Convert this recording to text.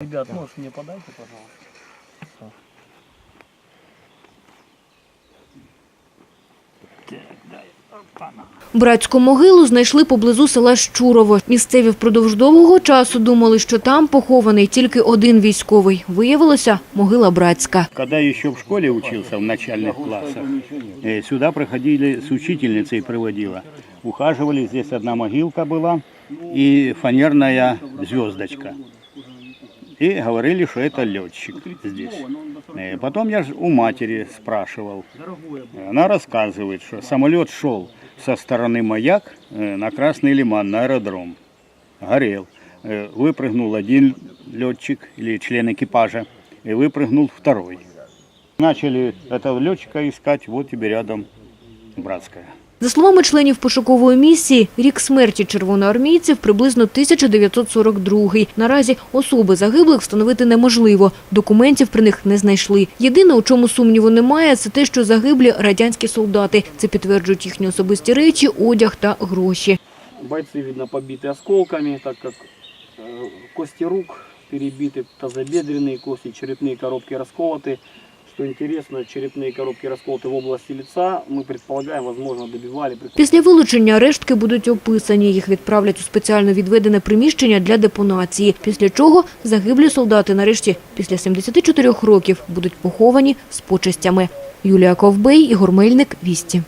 Ребят, может мне подайте, пожалуйста. Так, дай. Опа-на. Братську могилу знайшли поблизу села Щурово. Місцеві впродовж довгого часу думали, що там похований тільки один військовий. Виявилося могила братська. Когда еще в школе учился, в начальных классах, э, сюда приходили, с учительницей приводила. Ухаживали, здесь одна могилка была и фанерная звездочка. И говорили, что это летчик здесь. Э, Потом я ж у матери спрашивал. Она рассказывает, что самолет шел со стороны маяк э, на Красный Лиман, на аэродром. Горел. Э, Выпрыгнул один летчик или член экипажа, и выпрыгнул второй. Начали этого летчика искать, вот тебе рядом братская. За словами членів пошукової місії, рік смерті червоноармійців приблизно 1942. Наразі особи загиблих встановити неможливо. Документів при них не знайшли. Єдине, у чому сумніву немає, це те, що загиблі радянські солдати. Це підтверджують їхні особисті речі, одяг та гроші. Бойцы, видно, побиты осколками, так как э, кости рук перебиты, тазобедренные кости, черепные коробки расколоты. Что интересно, черепные коробки расколоты в области лица. Мы предполагаем, возможно, добивали. Після вилучення рештки будуть описані. Їх відправлять у спеціально відведене приміщення для депонації. Після чого загиблі солдати нарешті після 74 років будуть поховані з почестями. Юлія Ковбей, Ігор Мельник, Вісті.